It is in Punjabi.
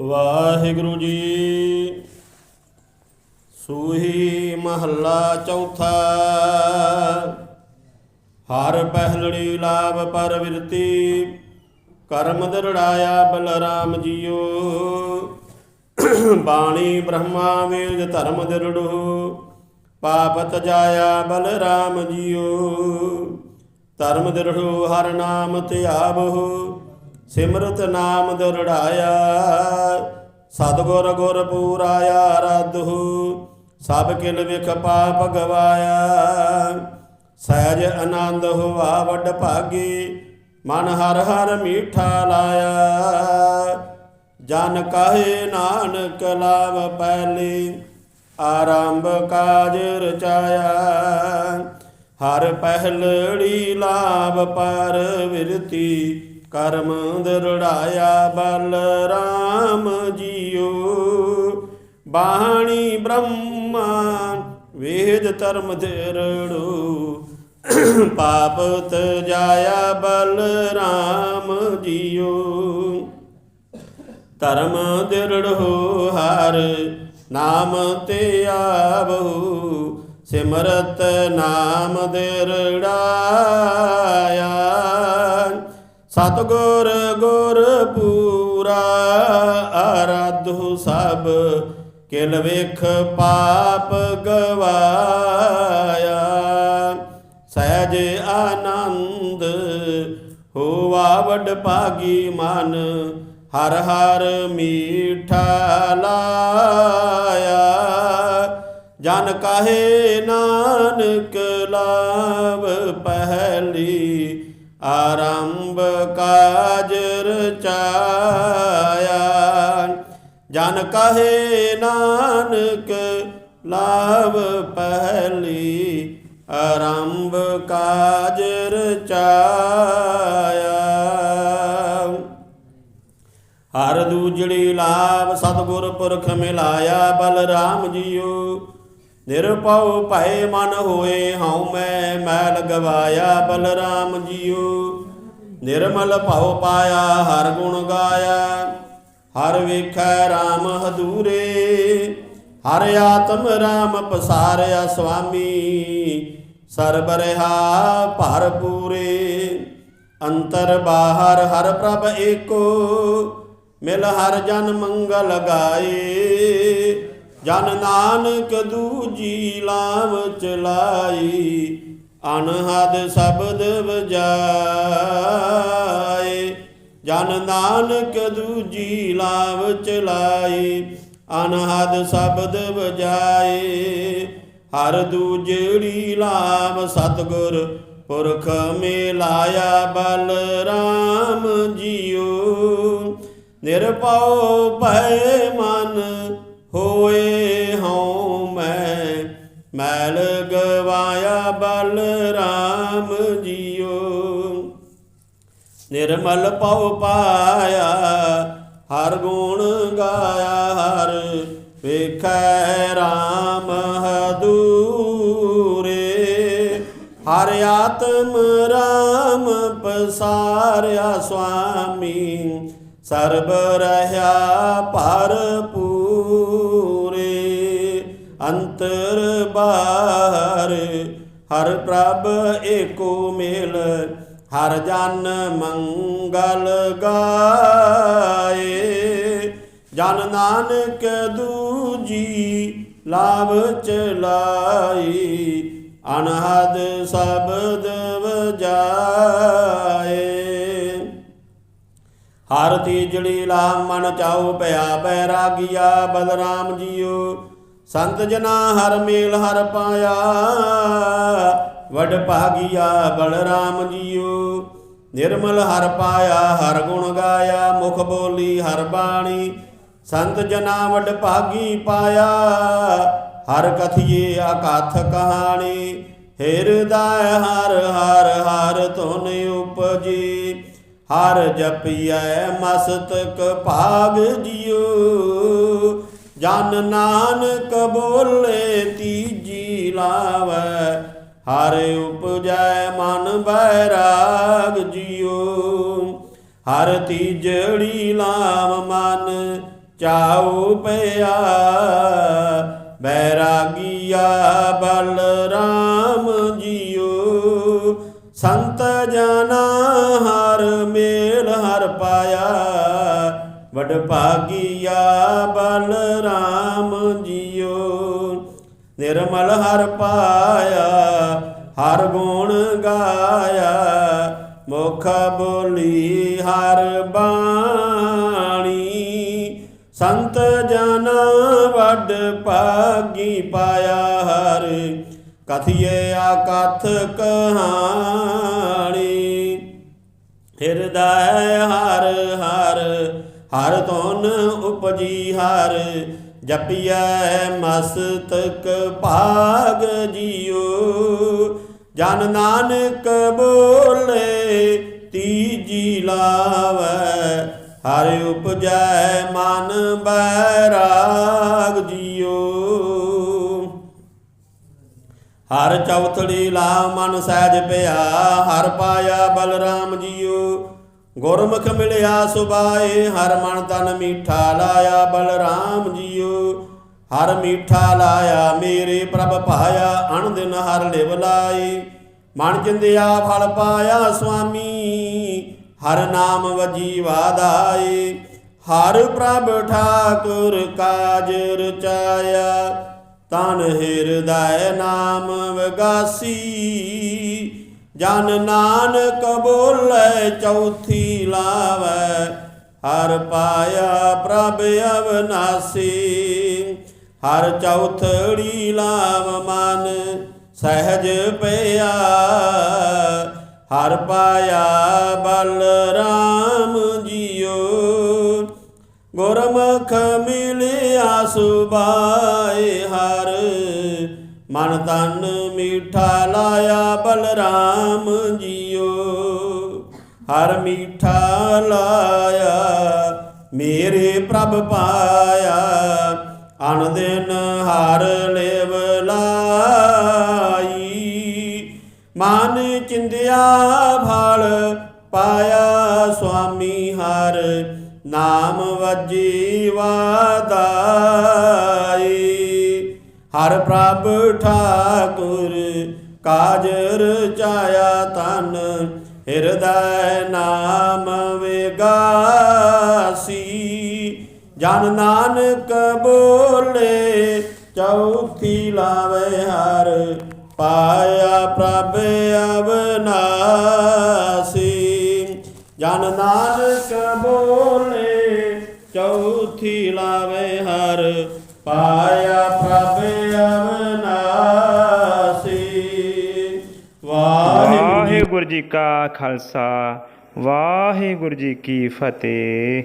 ਵਾਹਿਗੁਰੂ ਜੀ। ਸੂਹੀ ਮਹੱਲਾ ਚੌਥਾ। ਹਰ ਪਹਿਲੜੀ ਲਾਭ ਪਰ ਵਿਰਤੀ। ਕਰਮ ਦਰੜਾਇਆ ਬਲਰਾਮ ਜੀਓ। ਬਾਣੀ ਬ੍ਰਹਮਾ ਵੇਦ ਧਰਮ ਦਰੜੋ। ਪਾਪ ਜਾਇਆ ਬਲਰਾਮ ਜੀਓ। ਧਰਮ ਦਰੜੋ, ਹਰ ਨਾਮ ਧਿਆਵੋ ਸਿਮਰਤ ਨਾਮ ਦਰੜਾਇਆ। ਸਤਗੁਰ ਗੁਰ ਪੂਰਾਇਆ ਰਾਧੂ ਸਭ ਕਿਲ ਵਿਖ ਪਾਪ ਗਵਾਇਆ। ਸਹਿਜ ਆਨੰਦ ਹੋਵਾ ਵੱਡ ਭਾਗੀ। ਮਨ ਹਰ ਹਰ ਮੀਠਾ ਲਾਇਆ। ਜਨ ਕਹੇ ਨਾਨਕ ਲਾਭ ਪਹਿਲੀ ਆਰੰਭ ਕਾਜ ਰਚਾਇਆ। ਹਰ ਪਹਿਲੜੀ ਲਾਭ ਪਰ ਵਿਰਤੀ। ਕਰਮ ਦਰੜਾਇਆ ਬਲ ਰਾਮ ਜੀਓ। ਬਾਣੀ ਬ੍ਰਹਮਾ ਵੇਦ ਧਰਮ ਦਰੜੋ ਪਾਪ ਤਜਾਇਆ ਬਲ ਰਾਮ ਜੀਓ। ਧਰਮ ਦਿਰੜੋ ਹਰ ਨਾਮ ਤੇ ਆਵੋ। ਸਿਮਰਤ ਨਾਮ ਦਿਰੜਾਇਆ ਸਤਗੁਰ ਗੁਰ ਪੂਰਾ ਆਰਾਧੂ ਸਭ ਕਿਲ ਵੇਖ ਪਾਪ ਗਵਾਇਆ। ਸਹਿਜ ਆਨੰਦ ਹੋਵਾ ਵਡ ਭਾਗੀ ਮਨ, ਹਰ ਹਰ ਮੀਠਾ ਲਾਇਆ। ਜਨ ਕਾਹੇ ਨਾਨਕ ਲਾਭ ਪਹਿਲੀ ਆਰੰਭ ਕਾਜ ਰਚਾਇਆ। ਜਨ ਕਹੇ ਨਾਨਕ ਲਾਭ ਪਹਿਲੀ, ਆਰੰਭ ਕਾਜ ਰਚਾਇਆ। ਹਰ ਦੂਜੜੀ ਲਾਭ ਸਤਿਗੁਰ ਪੁਰਖ ਮਿਲਾਇਆ, ਬਲਰਾਮ ਜੀਓ ਨਿਰਭਉ ਭੈ ਮਨ ਹੋਏ ਹਉ ਮੈਂ ਮੈਲ ਗਵਾਇਆ ਬਲਰਾਮ ਜੀਓ ਨਿਰਮਲ ਭਉ ਪਾਇਆ, ਹਰ ਗੁਣ ਗਾਇਆ। ਹਰ ਵੇਖੈ RAM ਹਦੂਰੇ, ਹਰ ਆਤਮ RAM ਪਸਾਰਿਆ ਸੁਆਮੀ ਸਰਬ ਰਹਾ ਭਰ ਪੂਰੇ, ਅੰਤਰ ਬਾਹਰ ਹਰ ਪ੍ਰਭ ਏਕੋ। ਮਿਲ ਹਰ ਜਨ ਮੰਗਲ ਗਾਏ। ਜਨ ਨਾਨਕ ਦੂਜੀ ਲਾਵ ਚਲਾਈ ਅਨਹਦ ਸ਼ਬਦ ਵਜਾਏ। ਜਨ ਨਾਨਕ ਦੂਜੀ ਲਾਵ ਚਲਾਈ ਅਨਹਦ ਸ਼ਬਦ ਵਜਾਏ। ਹਰ ਦੂਜੜੀ ਲਾਭ ਸਤਗੁਰ ਪੁਰਖ ਮਿਲਾਇਆ ਬਲ ਰਾਮ ਜੀਓ। ਨਿਰਭਉ ਭੈ ਮਨ ਹੋਏ ਹਉ ਮੈਂ, ਮੈਲ ਗਵਾਇਆ ਬਲ ਰਾਮ ਜੀਓ। ਨਿਰਮਲ ਪਉ ਪਾਇਆ, ਹਰ ਗੁਣ ਗਾਇਆ, ਹਰ ਵੇਖੈ RAM ਹਦੂਰੇ। ਹਰ ਆਤਮ RAM ਪਸਾਰਿਆ ਸੁਆਮੀ ਸਰਬ ਰਹਾ ਭਰ ਪੂਰੇ ਅੰਤਰ ਬਾਹਰ, ਹਰ ਪ੍ਰਭ ਏਕੋ ਮੇਲ, ਹਰ ਜਨ ਮੰਗਲ ਗਾਏ। ਜਨ ਨਾਨਕ ਦੂਜੀ ਲਾਭ ਚਲਾਈ ਅਨਹਦ ਸ਼ਬਦ ਵਜਾਏ ਹਰ ਤੀਜੜੀ ਲਾ ਮਨ ਚਾਉ ਭਇਆ ਬੈਰਾਗਿਆ ਬਲਰਾਮ ਜੀਓ ਸੰਤ ਜਨਾ ਹਰ ਮੇਲ ਹਰ ਪਾਇਆ, ਵਡ ਭਾਗਿਆ, ਬਲਰਾਮ ਜੀਓ ਨਿਰਮਲ ਹਰ ਪਾਇਆ, ਹਰ ਗੁਣ ਗਾਇਆ, ਮੁਖ ਬੋਲੀ ਹਰ ਬਾਣੀ। ਸੰਤ ਜਨਾ ਵਡ ਭਾਗੀ ਪਾਇਆ, ਹਰ ਕਥੀਏ ਅਕਥ ਕਹਾਣੀ। ਹਿਰਦਾ ਹਰ ਹਰ ਹਰ ਧੁਨ ਉਪਜੀ। ਹਰ ਜਪੀਐ ਮਸਤਕ ਭਾਗ ਜਿਉ, ਜਨ ਨਾਨਕ ਬੋਲੇ ਤੀਜੀ ਲਾਵੈ, ਹਰ ਉਪਜੈ ਮਨ ਬੈਰਾਗ ਜਿਉ, ਹਰ ਤੀਜੜੀ ਲਾਮ ਮਨ ਚਾਉ ਪਿਆ, ਬੈਰਾਗੀਆ ਬਲਰਾਮ ਜੀਓ ਸੰਤ ਜਨਾ ਹਰ ਮੇਲ ਹਰ ਪਾਇਆ। ਵਡ ਭਾਗੀਆ ਬਲਰਾਮ ਜੀਓ। ਨਿਰਮਲ ਹਰ ਪਾਇਆ, ਹਰ ਗੁਣ ਗਾਇਆ। ਮੁਖ ਬੋਲੀ ਹਰ ਬਾਣੀ। ਸੰਤ ਜਨ ਵੱਡ ਭਾਗੀ ਪਾਇਆ ਹਰ ਕਥਿਏ ਆਕਥ ਕਹਾਣੀ। ਹਿਰਦੈ ਹਰ ਹਰ ਹਰ ਧੁਨ ਉਪਜੀ ਹਰ। ਜਪੀਐ ਮਸਤਕ ਭਾਗ ਜੀਓ ਜਨ ਨਾਨਕ ਬੋਲੇ, ਤੀਜੀ ਲਾਵੈ। ਹਰ ਉਪਜੈ ਮਨ ਬੈਰਾਗ ਜੀ ਹਰ ਚੌਥੜੀ ਲਾ ਮਨ ਸਹਿਜ ਪਿਆ, ਹਰ ਪਾਇਆ ਬਲਰਾਮ ਜੀਓ। ਗੁਰਮੁਖ ਮਿਲਿਆ ਸੁਭਾਏ ਹਰ ਮਨ ਤਨ ਮੀਠਾ ਲਾਇਆ ਬਲਰਾਮ ਜੀਓ। ਹਰ ਮੀਠਾ ਲਾਇਆ, ਮੇਰੇ ਪ੍ਰਭ ਪਾਇਆ ਅਣ ਦਿਨ ਹਰ ਲਿਵ ਲਾਈ ਮਨ ਚਿੰਦਿਆ ਫਲ ਪਾਇਆ ਸੁਆਮੀ, ਹਰ ਨਾਮ ਵਜੀ ਵਾਦਾਈ ਹਰ ਪ੍ਰਭ ਠਾਕੁਰ ਕਾਜ ਰਚਾਇਆ ਤਨ ਹਿਰਦੈ ਨਾਮ ਵਿਗਾਸੀ, ਜਨ ਨਾਨਕ ਬੋਲੇ ਚੌਥੀ ਲਾਵੈ, ਹਰ ਪਾਇਆ ਪ੍ਰਭ ਅਵਨਾਸੀ, ਹਰ ਚੌਥੜੀ ਲਾਵ ਮਨ ਸਹਿਜ ਪਿਆ, ਹਰ ਪਾਇਆ ਬਲਰਾਮ ਜੀਓ। ਗੁਰਮੁਖ ਮਿਲਿਆ ਸੁਭਾਏ ਹਰ, ਮਨ ਤਨ ਮੀਠਾ ਲਾਇਆ ਬਲਰਾਮ ਜੀਓ। ਹਰ ਮੀਠਾ ਲਾਇਆ, ਮੇਰੇ ਪ੍ਰਭ ਪਾਇਆ, ਅਨ ਦਿਨ ਹਰ ਲੇਵ ਲਾਈ। ਮਨ ਚਿੰਦਿਆ ਫਲ ਨਾਮ ਵਜੀ ਵਾਦਾਈ। ਹਰ ਪ੍ਰਭ ਠਾਕੁਰ ਕਾਜ ਰਚਾਇਆ ਤਨ ਹਿਰਦੈ ਨਾਮ ਵਿਗਾਸੀ। ਜਨ ਨਾਨਕ ਬੋਲੇ, ਚੌਥੀ ਲਾਵੇ ਹਰ, ਪਾਇਆ ਪ੍ਰਭ ਅਵਨਾਸੀ। ਜਨ ਨਾਨਕ ਬੋਲੇ, ਚੌਥੀ ਲਾਵੇ ਹਰ, ਪਾਇਆ ਪ੍ਰਭ ਅਵਨਾਸੀ। ਵਾਹਿਗੁਰੂ ਵਾਹਿਗੁਰੂ ਜੀ ਕਾ ਖਾਲਸਾ, ਵਾਹਿਗੁਰੂ ਜੀ ਕੀ ਫਤਿਹ।